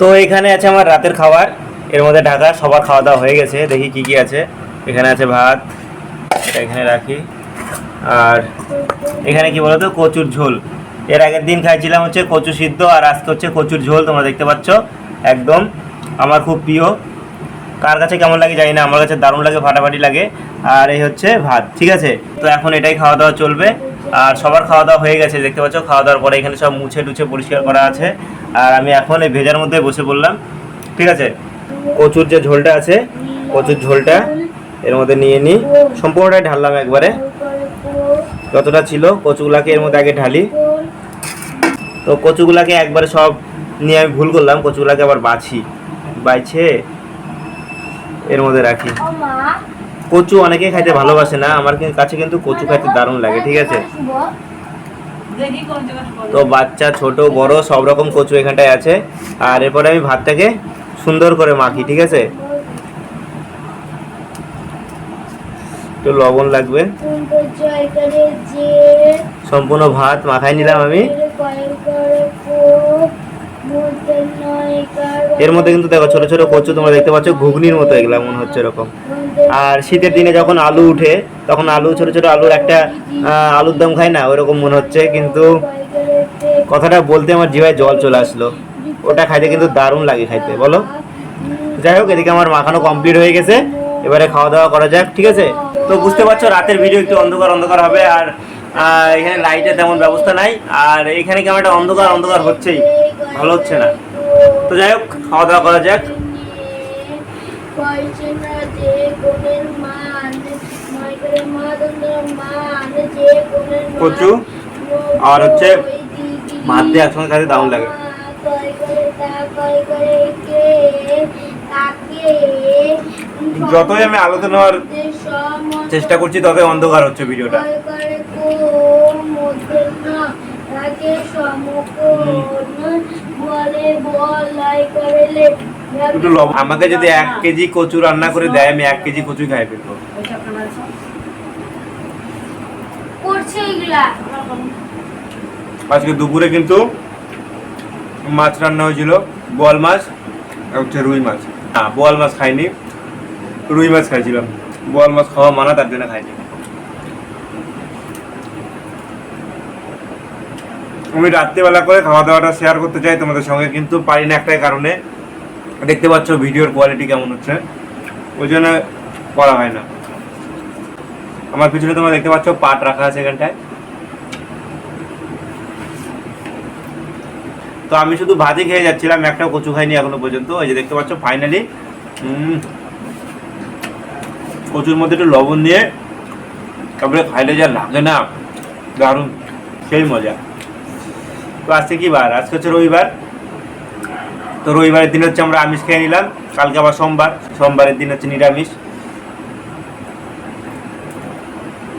তো এখানে আছে আমার রাতের খাবার। এর মধ্যে ঢাকা, সবার খাওয়া দাওয়া হয়ে গেছে। দেখি কি কি আছে। এখানে আছে ভাত, এটা এখানে রাখি। আর এখানে কি বলতো? কচুর ঝোল। এর আগের দিন খাইছিলাম হচ্ছে কচু সিদ্ধ, আর আজকে হচ্ছে কচুর ঝোল। তোমরা দেখতে পাচ্ছ? একদম আমার খুব প্রিয়। কার কাছে কেমন লাগে জানি না। আমার কাছে দারুণ লাগে, ফাটাফাটি লাগে। আর এই হচ্ছে ভাত, ঠিক আছে? তো এখন এটাই খাওয়া দাওয়া চলবে। আর সবার খাওয়া দাওয়া হয়ে গেছে, দেখতে পাচ্ছ? খাওয়া দাওয়ার পরে এখানে সব মুছে টুছে পরিষ্কার করা আছে। আর আমি এখন এই ভেজার মধ্যে বসে পড়লাম। ঠিক আছে? কচুর যে ঝোলটা আছে, কচুর ঝোলটা এর মধ্যে নিয়ে নিই। সম্পূর্ণটাই ঢাললাম একবারে। যতটা ছিল, কচুগুলাকে এর মধ্যে আগে ঢালি। তো কচুগুলাকে একবারে সব নিয়ে আমি ভুল করলাম, কচুগুলাকে আবার বাছি। বাইছে, এর মধ্যে রাখি। কচু অনেকেই খাইতে ভালোবাসে না, আমার কাছে কিন্তু কচু খাইতে দারুণ লাগে, ঠিক আছে? তো বাচ্চা, ছোট, বড়, সব রকম কচু এখানটায় আছে। আর এরপরে আমি ভাতটাকে সুন্দর করে মাখি, ঠিক আছে? একটু লবণ লাগবে। সম্পূর্ণ ভাত মাখাই নিলাম আমি। এর মধ্যে কিন্তু দেখো ছোট ছোট কচু তোমরা দেখতে পাচ্ছ, ঘুগনির মতো এগুলা মনে হচ্ছে এরকম। আর শীতের দিনে যখন আলু উঠে, তখন আলু, ছোট ছোট আলুর একটা আলুর দম খায় না, ওরকম মনে হচ্ছে, কিন্তু কথাটা বলতে আমার জিভায় জল চলে আসলো। ওটা খাইতে কিন্তু দারুণ লাগে খাইতে, বলো? যাই হোক, এদিকে আমার মাখানো কমপ্লিট হয়ে গেছে। এবারে খাওয়া দাওয়া করা যাক, ঠিক আছে? তো বুঝতে পারছ, রাতের ভিডিও একটু অন্ধকার অন্ধকার হবে, আর আহ, এখানে লাইটের তেমন ব্যবস্থা নাই। আর এখানে কেমন একটা অন্ধকার অন্ধকার হচ্ছেই। ভালো হচ্ছে না। তো যাই হোক খাওয়া দাওয়া করা যাক। কচু আর হচ্ছে ভাত দিয়ে একসঙ্গে খাইতে দারুণ লাগে। যতই আমি আলোচনা নেওয়ার চেষ্টা করছি ততই অন্ধকার হচ্ছে ভিডিওটা। একটু লবণ। আমাকে যদি এক কেজি কচু রান্না করে দেয় আমি এক কেজি কচু খাই এগুলা আজকে দুপুরে কিন্তু মাছ রান্না হয়েছিল বোয়াল মাছ হচ্ছে রুই মাছ। না বোয়াল মাছ খাইনি রুই মাছ খাইছিলাম। বোয়াল মাছ খাওয়া মানা তার জন্য খাইনি। আমি রাত্রিবেলা করে খাওয়া দাওয়াটা শেয়ার করতে চাই তোমাদের সঙ্গে, কিন্তু পারি না একটাই কারণে। দেখতে পাচ্ছ ভিডিওর কোয়ালিটি কেমন হচ্ছে। ওই জন্য করা হয় না। আমার পিছনে তোমরা দেখতে পাচ্ছ পাট রাখা আছে এখানটায়। তো আমি শুধু ভাতই খেয়ে যাচ্ছিলাম, একটা কচু খাইনি এখনও পর্যন্ত। এই যে দেখতে পাচ্ছ ফাইনালি কচুর মধ্যে একটু লবণ দিয়ে তারপরে খাইলে যা লাগে না, দারুণ, সেই মজা। তো আজকে কি বার? আজকে হচ্ছে রবিবার। তো রবিবারের দিন হচ্ছে আমরা আমিষ খেয়ে নিলাম। কালকে আবার সোমবার। সোমবারের দিন হচ্ছে নিরামিষ।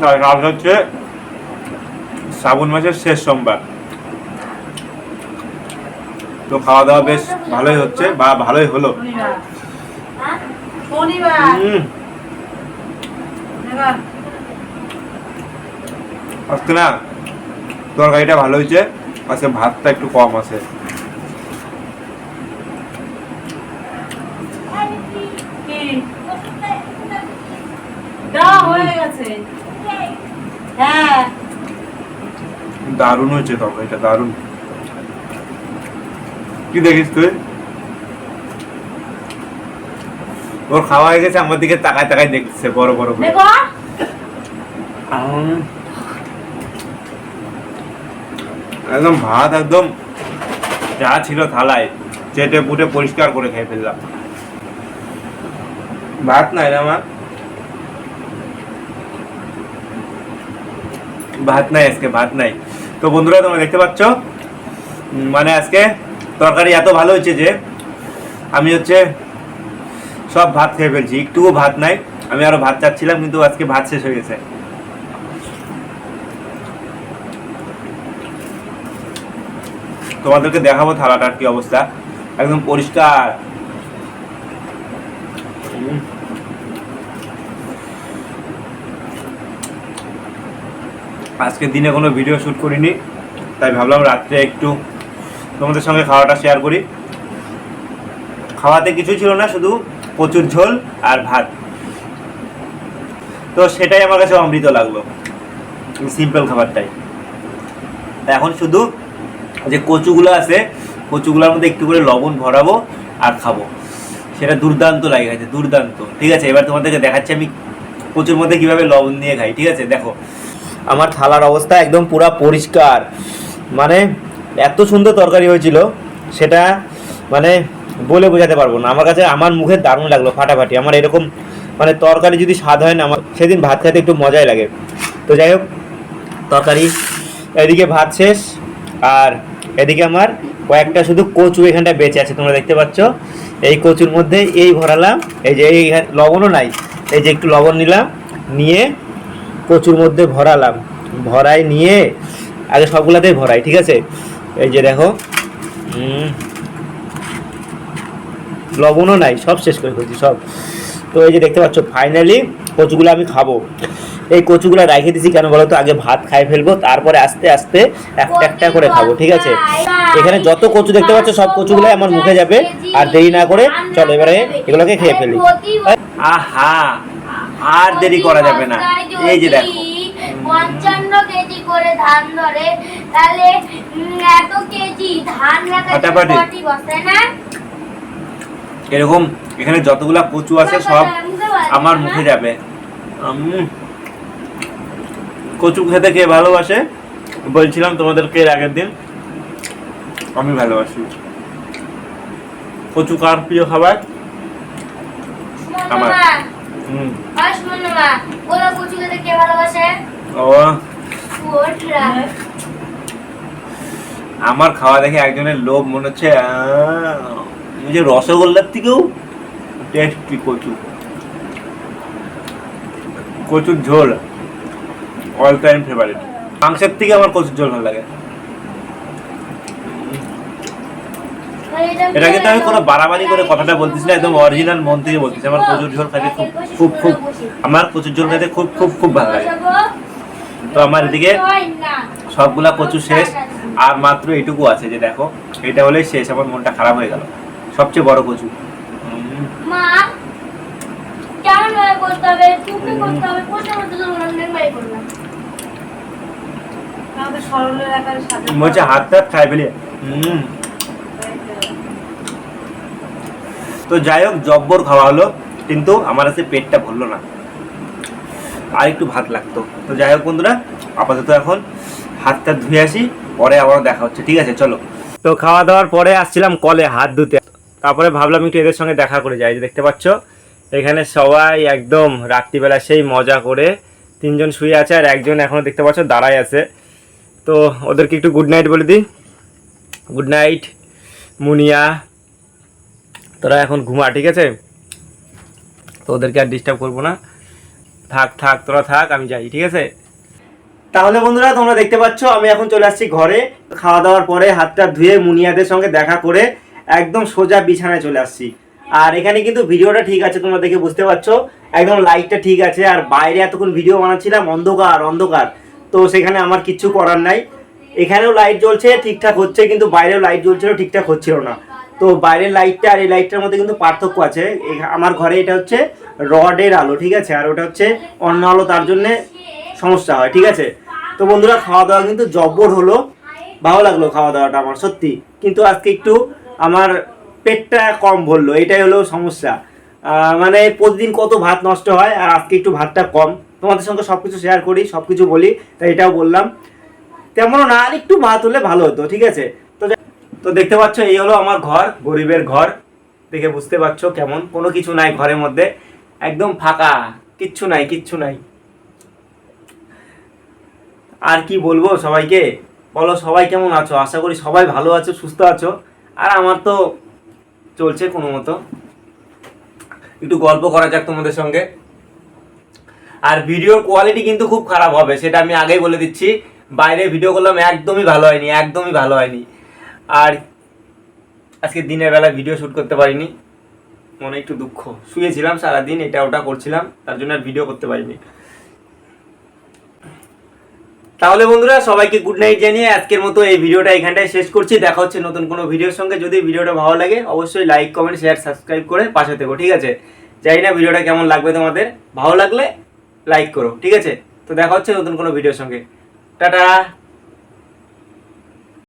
কালকে হচ্ছে শ্রাবণ মাসের শেষ সোমবার। তো খাওয়া দাওয়া বেশ ভালোই হচ্ছে বা ভালোই হলো। আজকে না তরকারিটা ভালো হয়েছে। আজকে ভাতটা একটু কম আছে। কি দেওয়া হয়ে গেছে হ্যাঁ দারুণ হয়েছে তরকারিটা দারুণ। কি দেখিস তুই? ওর খাওয়া হয়ে গেছে আমার দিকে তাকায় তাকায় দেখছে বড় বড় করে দেখো আম, একদম ভাত একদম যা ছিল থালায়, চেটে পুটে পরিষ্কার করে খেয়ে ফেললাম। ভাত নাই রে আমার। ভাত নাই আজকে, ভাত নাই। তো বন্ধুরা, তোমরা দেখতে পাচ্ছ? মানে আজকে তরকারি এত ভালো হয়েছে যে, আমি হচ্ছে সব ভাত খেয়ে ফেলছি। একটুকু ভাত নাই। আমি আরও ভাত চাচ্ছিলাম, কিন্তু আজকে ভাত শেষ হয়ে গেছে। তোমাদেরকে দেখাবো থালাটার কি অবস্থা। একদম পরিষ্কার। আজকে দিনে কোনো ভিডিও শ্যুট করিনি, তাই ভাবলাম রাত্রে একটু তোমাদের সঙ্গে খাওয়াটা শেয়ার করি। খাওয়াতে কিছু ছিল না, শুধু প্রচুর ঝোল আর ভাত। তো সেটাই আমার কাছে অমৃত লাগল সিম্পল খাবারটাই। এখন শুধু যে কচুগুলো আছে, কচুগুলোর মধ্যে একটু করে লবণ ভরাবো আর খাব। সেটা দুর্দান্ত লাগে গেছে দুর্দান্ত। ঠিক আছে, এবার তোমাদেরকে দেখাচ্ছি আমি কচুর মধ্যে কীভাবে লবণ দিয়ে খাই, ঠিক আছে? দেখো, আমার থালার অবস্থা একদম পুরো পরিষ্কার। মানে এত সুন্দর তরকারি হয়েছিল, সেটা মানে বলে বোঝাতে পারব না। আমার কাছে, আমার মুখে দারুণ লাগল ফাটাফাটি। আমার এরকম মানে তরকারি যদি স্বাদ হয় না, আমার সেদিন ভাত খেতে একটু মজাই লাগে। তো যাই হোক, তরকারি, এদিকে ভাত শেষ, আর এদিকে আমার কয়েকটা শুধু কচু এখানটা বেঁচে আছে, তোমরা দেখতে পাচ্ছ। এই কচুর মধ্যে এই ভরালাম, এই যে এই লবণও নাই, এই যে একটু লবণ নিলাম, নিয়ে কচুর মধ্যে ভরালাম। ভরাই নিয়ে আগে সবগুলাতেই ভরাই, ঠিক আছে? এই যে দেখো লবণও নাই, সব শেষ করে ফেলছি, সব। তো এই যে দেখতে পাচ্ছ ফাইনালি কচুগুলো আমি খাব। এই কচুগুলো রেখে দিছি কেন বলো তো আগে ভাত খাই ফেলব তারপরে আস্তে আস্তে একটা একটা করে খাব ঠিক আছে? এখানে যত কচু দেখতে পাচ্ছ সব কচুগুলো আমার মুখে যাবে আর দেরি না করে চলো এবারে এগুলোকে খেয়ে ফেলি। আহা আর দেরি করা যাবে না। এই যে দেখো। পঞ্চান্ন কেজি করে ধান ধরে তাহলে এত কেজি ধান রাখা ফাটাফাটি। কটি বস্তায় না? এরকম এখানে যতগুলা কচু আছে সব আমার মুখে যাবে। উম, কচু খেতে কে ভালোবাসে। বলছিলাম তোমাদেরকে এর আগের দিন। আমি ভালোবাসি। কচু কার প্রিয় খাবার? আমার। আমার হুম। ওরা কচু খেতে কে ভালোবাসে। ও আমার খাওয়া দেখে একজনের লোভ মনে হচ্ছে এই যে রসগোল্লার থেকেও টেস্টি কচু। কচুর ঝোল। অল টাইম ফেভারিট মাংসের থেকে আমার কচুর ঝোল ভালো লাগে। এটা কিন্তু আমি কোনো বাড়াবাড়ি করে কথাটা বলতেছি না, একদম অরিজিনাল মন থেকে বলতেছি। আমার কচুর ঝোল খেতে খুব খুব খুব আমার কচুর ঝোল খেতে খুব খুব খুব ভালো লাগে। তো আমার এদিকে সবগুলা কচু শেষ, আর মাত্র এইটুকু আছে যে দেখো, এটা হলেই শেষ, আমার মনটা খারাপ হয়ে গেল। সবচেয়ে বড় কচু। কেমন করতে হবে? করতে হবে হচ্ছে হাত টাত খাই ফেলি তো যাই হোক জব্বর খাওয়া হলো কিন্তু আমার কাছে পেটটা ভরলো না। আর একটু ভাত লাগতো। তো যাই হোক বন্ধুরা আপাতত এখন হাতটা ধুয়ে আসি পরে আবার দেখা হচ্ছে ঠিক আছে? চলো। তো খাওয়া দাওয়ার পরে আসছিলাম কলে হাত ধুতে। তারপরে ভাবলাম একটু এদের সঙ্গে দেখা করে যাই যে দেখতে পাচ্ছ এখানে সবাই একদম রাত্রিবেলা সেই মজা করে তিনজন শুয়ে আছে আর একজন এখনও দেখতে পাচ্ছ দাঁড়ায় আছে। তো ওদেরকে একটু গুড নাইট বলে দিই। Good night Muniya. তোরা এখন ঘুমা, ঠিক আছে? তো ওদেরকে আর ডিস্টার্ব করব না। থাক থাক, তোরা থাক, আমি যাই, ঠিক আছে? তাহলে বন্ধুরা, তোমরা দেখতে পাচ্ছ, আমি এখন চলে আসছি ঘরে। খাওয়া দাওয়ার পরে হাতটা ধুয়ে মুনিয়াদের সঙ্গে দেখা করে একদম সোজা বিছানায় চলে আসছি। আর এখানে কিন্তু ভিডিওটা ঠিক আছে, তোমরা দেখে বুঝতে পারছ। একদম লাইটটা ঠিক আছে, আর বাইরে এতক্ষণ ভিডিও বানাচ্ছিলাম, অন্ধকার অন্ধকার। তো সেখানে আমার কিচ্ছু করার নাই। এখানেও লাইট জ্বলছে, ঠিকঠাক হচ্ছে, কিন্তু বাইরেও লাইট জ্বলছিল, ঠিকঠাক হচ্ছিল না। তো বাইরের লাইটটা আর এই লাইটটার মধ্যে কিন্তু পার্থক্য আছে। আমার ঘরে এটা হচ্ছে রডের আলো, ঠিক আছে? আর ওটা হচ্ছে অন্য আলো, তার জন্যে সমস্যা হয়, ঠিক আছে? তো বন্ধুরা খাওয়া দাওয়া কিন্তু জব্বর হলো। ভালো লাগল খাওয়া দাওয়াটা আমার, সত্যি। কিন্তু আজকে একটু আমার পেটটা কম ভরলো, এটাই হলো সমস্যা। মানে প্রতিদিন কত ভাত নষ্ট হয়, আর আজকে একটু ভাতটা কম। তোমাদের সঙ্গে সব কিছু শেয়ার করি সব কিছু বলি, তাই এটাও বললাম। তেমনও না, আর একটু ভাত হলে ভালো হতো, ঠিক আছে? তো তো দেখতে পাচ্ছ, এই হলো আমার ঘর, গরিবের ঘর। দেখে বুঝতে পারছ কেমন, কোনো কিছু নাই ঘরের মধ্যে। একদম ফাঁকা, কিচ্ছু নাই কিচ্ছু নাই। আর কি বলব সবাইকে? বলো সবাই কেমন আছো? আশা করি সবাই ভালো আছো, সুস্থ আছো। আর আমার তো চলছে কোনো মতো। একটু গল্প করা যাক তোমাদের সঙ্গে। আর ভিডিওর কোয়ালিটি কিন্তু খুব খারাপ হবে, সেটা আমি আগেই বলে দিচ্ছি। বাইরে ভিডিও করলাম, একদমই ভালো হয়নি, একদমই ভালো হয়নি। আর আজকে দিনের বেলা ভিডিও শ্যুট করতে পারিনি। মনে একটু দুঃখ। শুয়েছিলাম সারাদিন, এটা ওটা করছিলাম, তার জন্য আর ভিডিও করতে পারিনি। তাহলে বন্ধুরা, সবাইকে গুড নাইট জানিয়ে আজকের মতো এই ভিডিওটা এখানটায় শেষ করছি। দেখা হচ্ছে নতুন কোনো ভিডিওর সঙ্গে। যদি ভিডিওটা ভালো লাগে, অবশ্যই লাইক কমেন্ট শেয়ার সাবস্ক্রাইব করে পাশে থেকো, ঠিক আছে? জানি না ভিডিওটা কেমন লাগবে তোমাদের। ভালো লাগলে লাইক করো ঠিক আছে? তো দেখা হচ্ছে নতুন কোনো ভিডিওর সঙ্গে। টাটা!